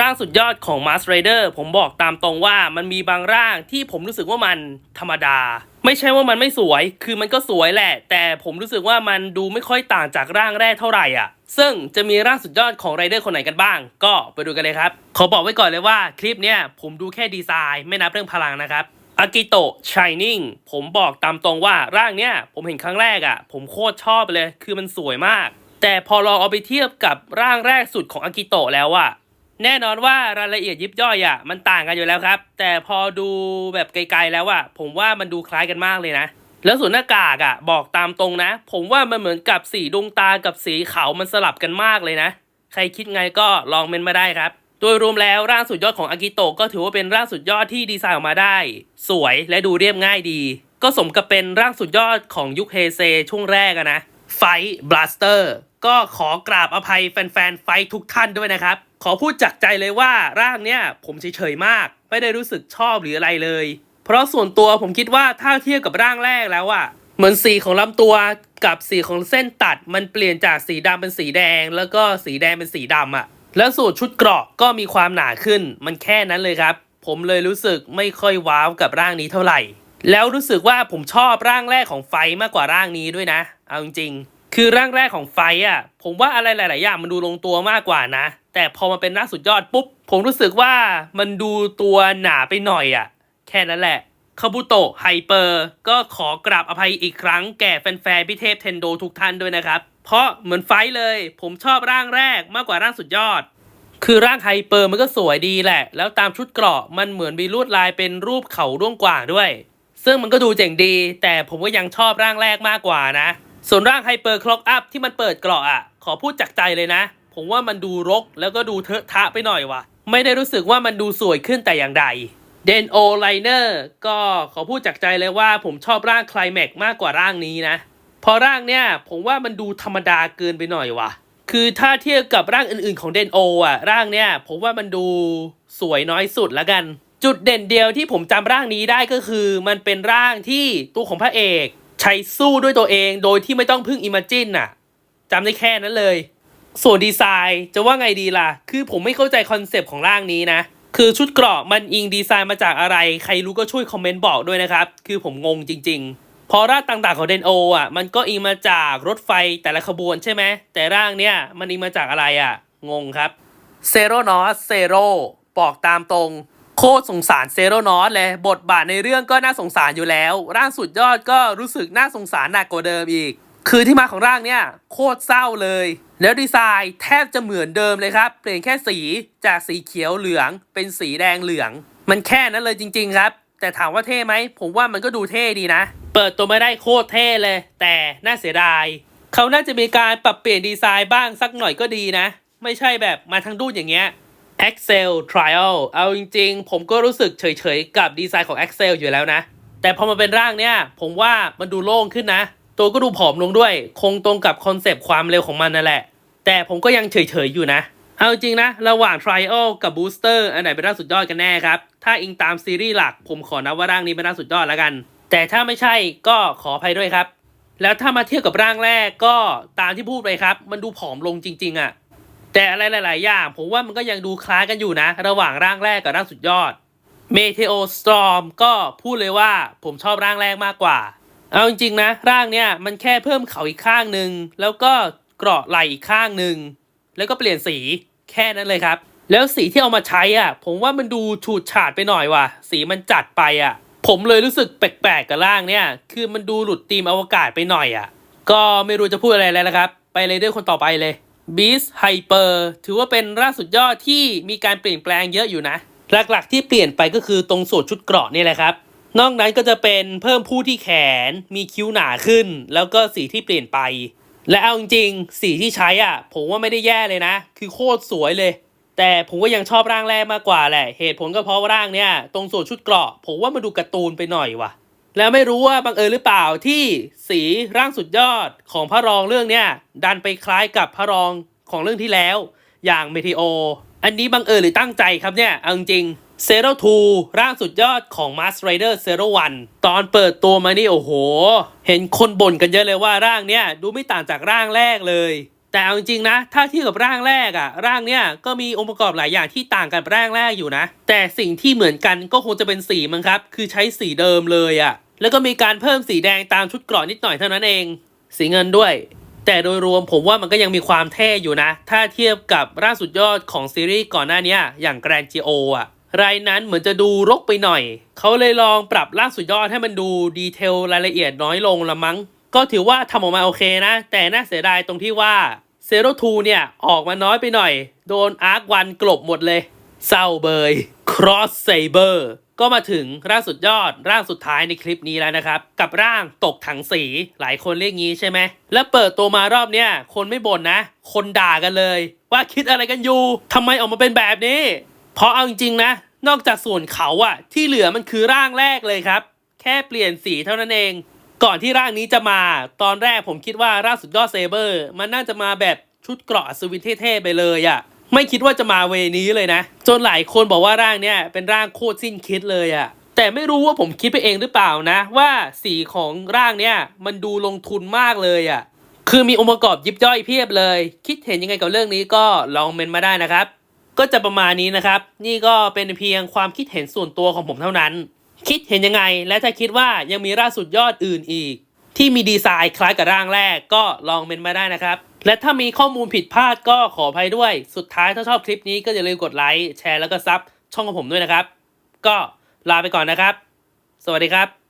ร่างสุดยอดของ Mars Rider ผมบอกตามตรงว่ามันมีบางร่างที่ผมรู้สึกว่ามันธรรมดา ไม่ใช่ว่ามันไม่สวย คือมันก็สวยแหละ แต่ผมรู้สึกว่ามันดูไม่ค่อยต่างจากร่างแรกเท่าไหร่อะ ซึ่งจะมีร่างสุดยอดของไรเดอร์คนไหนกันบ้าง ก็ไปดูกันเลยครับ ขอบอกไว้ก่อนเลยว่าคลิปเนี้ยผมดูแค่ดีไซน์ไม่นับเรื่องพลังนะครับอากิโตะ Shining ผมบอกตามตรงว่าร่างเนี้ยผมเห็นครั้งแรกอะ ผมโคตรชอบเลย คือมันสวยมาก แต่พอลองเอาไปเทียบกับร่างแรกสุดของอากิโตะแล้วอะ แน่นอนว่ารายละเอียดยิบย่อยอะมันต่างกันอยู่แล้วครับ แต่พอดูแบบไกลๆแล้วอะผมว่ามันดูคล้ายกันมากเลยนะ แล้วส่วนหน้ากากอะบอกตามตรงนะ ผมว่ามันเหมือนกับสีดวงตากับสีเขามันสลับกันมากเลยนะ ใครคิดไงก็ลองเมนมาได้ครับโดยรวมแล้วร่างสุดยอดของอากิโตะก็ถือว่าเป็นร่างสุดยอดที่ดีไซน์ออกมาได้ สวยและดูเรียบง่ายดี ก็สมกับเป็นร่างสุดยอดของยุคเฮเซช่วงแรกอะนะไฟบลัสเตอร์ก็ขอกราบอภัยแฟนๆไฟทุกท่านด้วยนะครับ ขอพูดจากใจเลยว่าร่างเนี้ยผมเฉยๆมาก ไม่ได้รู้สึกชอบหรืออะไรเลย เพราะส่วนตัวผมคิดว่าถ้าเทียบกับร่างแรกแล้วอะเหมือนสีของลำตัวกับสีของเส้นตัดมันเปลี่ยนจากสีดำเป็นสีแดง แล้วก็สีแดงเป็นสีดำอะแล้วส่วนชุดเกราะก็มีความหนาขึ้น มันแค่นั้นเลยครับ ผมเลยรู้สึกไม่ค่อยว้าวกับร่างนี้เท่าไหร่ แล้วรู้สึกว่าผมชอบร่างแรกของไฟมากกว่าร่างนี้ด้วยนะ เอาจริงๆคือร่างแรกของไฟอะผมว่าอะไรหลาย ๆ อย่างมันดูลงตัวมากกว่านะ แต่พอมาเป็นร่างสุดยอดปุ๊บ ผมรู้สึกว่ามันดูตัวหนาไปหน่อยอะ แค่นั้นแหละคาบุโตะไฮเปอร์ก็ขอกราบอภัยอีกครั้งแก่แฟนๆพี่เทพเทนโดทุกท่านด้วยนะครับ เพราะเหมือนไฟเลย ผมชอบร่างแรกมากกว่าร่างสุดยอด คือร่างไฮเปอร์มันก็สวยดีแหละ แล้วตามชุดเกราะมันเหมือนมีลวดลายเป็นรูปเขาร่วงกว่างด้วย ซึ่งมันก็ดูเจ๋งดี แต่ผมก็ยังชอบร่างแรกมากกว่านะ ส่วนร่างไฮเปอร์คล็อกอัพที่มันเปิดเกราะอะขอพูดจากใจเลยนะ ผมว่ามันดูรกแล้วก็ดูเทอะทะไปหน่อยว่ะไม่ได้รู้สึกว่ามันดูสวยขึ้นแต่อย่างใดเดนโอไลเนอร์ก็ขอพูดจากใจเลยว่าผมชอบร่างคลแม็กมากกว่าร่างนี้นะเพอร่างเนี้ยผมว่ามันดูธรรมดาเกินไปหน่อยว่ะคือถ้าเทียบกับร่างอื่นๆของเดนโออะร่างเนี้ยผมว่ามันดูสวยน้อยสุดละกัน จุดเด่นเดียวที่ผมจำร่างนี้ได้ก็คือ มันเป็นร่างที่ตัวของพระเอก ใช้สู้ด้วยตัวเองโดยที่ไม่ต้องพึ่งอิม g จินน่ะจำได้แค่นั้นเลย ส่วนดีไซน์จะว่าไงดีล่ะ คือผมไม่เข้าใจคอนเซปต์ของร่างนี้นะ คือชุดเกราะมันอิงดีไซน์มาจากอะไร ใครรู้ก็ช่วยคอมเมนต์บอกด้วยนะครับ คือผมงงจริง ๆพราะร่างต่างๆของเดนโออะ มันก็อิงมาจากรถไฟแต่ละขบวนใช่ไหม แต่ร่างเนี้ยมันอิงมาจากอะไรอะ งงครับ เซโรนอส เซโรบอกตามตรง โคตรสงสารเซโรนอสเลย บทบาทในเรื่องก็น่าสงสารอยู่แล้ว ร่างสุดยอดก็รู้สึกน่าสงสารหนักกว่าเดิมอีก คือที่มาของร่างเนี่ยโคตรเศร้าเลย แล้วดีไซน์แทบจะเหมือนเดิมเลยครับ เปลี่ยนแค่สีจากสีเขียวเหลืองเป็นสีแดงเหลือง มันแค่นั้นเลยจริง ๆ ครับ แต่ถามว่าเท่ไหม ผมว่ามันก็ดูเท่ดีนะ เปิดตัวไม่ได้โคตรเท่เลย แต่น่าเสียดาย เขาน่าจะมีการปรับเปลี่ยนดีไซน์บ้างสักหน่อยก็ดีนะ ไม่ใช่แบบมาทั้งดูดอย่างเงี้ย Excel Trial เอาจริง ๆ ผมก็รู้สึกเฉยๆ กับดีไซน์ของ Excel อยู่แล้วนะ แต่พอมาเป็นร่างเนี่ยผมว่ามันดูโล่งขึ้นนะ ตัวก็ดูผอมลงด้วย คงตรงกับคอนเซปต์ความเร็วของมันนั่นแหละ แต่ผมก็ยังเฉยๆอยู่นะ เอาจริงนะ ระหว่าง Trial กับ Booster อันไหนเป็นร่างสุดยอดกันแน่ครับ ถ้าอิงตามซีรีส์หลัก ผมขอนับว่าร่างนี้เป็นร่างสุดยอดแล้วกัน แต่ถ้าไม่ใช่ก็ขออภัยด้วยครับ แล้วถ้ามาเทียบกับร่างแรกก็ตามที่พูดไปครับ มันดูผอมลงจริง ๆอะแต่อะไรหลาย ๆ อย่าง ผมว่ามันก็ยังดูคล้ายกันอยู่นะ ระหว่างร่างแรกกับร่างสุดยอด Meteo Storm ก็พูดเลยว่าผมชอบร่างแรกมากกว่า เอาจริงๆนะร่างเนี้ยมันแค่เพิ่มเขาอีกข้างหนึ่งแล้วก็เกราะไหล่อีกข้างหนึ่งแล้วก็เปลี่ยนสีแค่นั้นเลยครับ แล้วสีที่เอามาใช้อะ ผมว่ามันดูฉูดฉาดไปหน่อยว่ะ สีมันจัดไปอะ ผมเลยรู้สึกแปลกๆกับร่างเนี่ย คือมันดูหลุดธีมอวกาศไปหน่อยอะ ก็ไม่รู้จะพูดอะไรแล้วนะครับ ไปเลยด้วยคนต่อไปเลย Beast Hyper ถือว่าเป็นร่างสุดยอดที่มีการเปลี่ยนแปลงเยอะอยู่นะ หลักๆที่เปลี่ยนไปก็คือตรงส่วนชุดเกราะนี่แหละครับ นอกนั้นก็จะเป็นเพิ่มผู้ที่แขนมีคิ้วหนาขึ้น แล้วก็สีที่เปลี่ยนไป และเอาจริงๆสีที่ใช้อะ ผมว่าไม่ได้แย่เลยนะ คือโคตรสวยเลย แต่ผมก็ยังชอบร่างแรกมากกว่าแหละ เหตุผลก็เพราะว่าร่างเนี่ย ตรงส่วนชุดเกราะ ผมว่ามันดูการ์ตูนไปหน่อยว่ะ แล้วไม่รู้ว่าบังเอิญหรือเปล่าที่สีร่างสุดยอดของพระรองเรื่องเนี้ยดันไปคล้ายกับพระรองของเรื่องที่แล้ว อย่างเมทิโอ อันนี้บังเอิญหรือตั้งใจครับเนี่ยเอาจริง เซโรทูร่างสุดยอดของ m a s t Rider Zero One ตอนเปิดตัวมานี่โอ้โห เห็นคนบ่นกันเยอะเลยว่าร่างเนี้ยดูไม่ต่างจากร่างแรกเลย แต่เอาจริงๆนะ ถ้าเทียบกับร่างแรกอะร่างเนี้ยก็มีองค์ประกอบหลายอย่างที่ต่างกันกับร่างแรกอยู่นะ แต่สิ่งที่เหมือนกันก็คงจะเป็นสีมั้งครับ คือใช้สีเดิมเลยอะแล้วก็มีการเพิ่มสีแดงตามชุดเกราะนิดหน่อยเท่านั้นเอง สีเงินด้วย แต่โดยรวมผมว่ามันก็ยังมีความเท่อยู่นะ ถ้าเทียบกับร่างสุดยอดของซีรีส์ก่อนหน้านี้อย่างแกรนจิโออะ รายนั้นเหมือนจะดูรกไปหน่อย เขาเลยลองปรับร่างสุดยอดให้มันดูดีเทลรายละเอียดน้อยลงละมั้ง ก็ถือว่าทำออกมาโอเคนะ แต่น่าเสียดายตรงที่ว่าเซโรทูเนี่ย ออกมาน้อยไปหน่อย โดนอาร์ควันกลบหมดเลย เศร้าเบย Cross Saber ก็มาถึงร่างสุดยอดร่างสุดท้ายในคลิปนี้แล้วนะครับ กับร่างตกถังสีหลายคนเรียกงี้ใช่ไหม แล้วเปิดตัวมารอบเนี้ยคนไม่บ่นนะ คนด่ากันเลย ว่าคิดอะไรกันอยู่ทำไมออกมาเป็นแบบนี้ เพราะเอาจริงๆนะ นอกจากส่วนเขาอะที่เหลือมันคือร่างแรกเลยครับ แค่เปลี่ยนสีเท่านั้นเอง ก่อนที่ร่างนี้จะมา ตอนแรกผมคิดว่าร่างสุดยอดเซเบอร์ มันน่าจะมาแบบชุดเกราะอัศวินเท่ๆไปเลยอะไม่คิดว่าจะมาเวนี้เลยนะ จนหลายคนบอกว่าร่างเนี้ยเป็นร่างโคตรสิ้นคิดเลยอะแต่ไม่รู้ว่าผมคิดไปเองหรือเปล่านะ ว่าสีของร่างเนี้ยมันดูลงทุนมากเลยอะคือมีองค์ประกอบยิบย่อยเพียบเลย คิดเห็นยังไงกับเรื่องนี้ก็ลองเมนมาได้นะครับ ก็จะประมาณนี้นะครับ นี่ก็เป็นเพียงความคิดเห็นส่วนตัวของผมเท่านั้น คิดเห็นยังไง และถ้าคิดว่ายังมีร่างสุดยอดอื่นอีก ที่มีดีไซน์คล้ายกับร่างแรกก็ลองเมนมาได้นะครับ และถ้ามีข้อมูลผิดพลาดก็ขออภัยด้วย สุดท้ายถ้าชอบคลิปนี้ก็อย่าลืมกดไลค์แชร์แล้วก็ซับช่องของผมด้วยนะครับ ก็ลาไปก่อนนะครับ สวัสดีครับ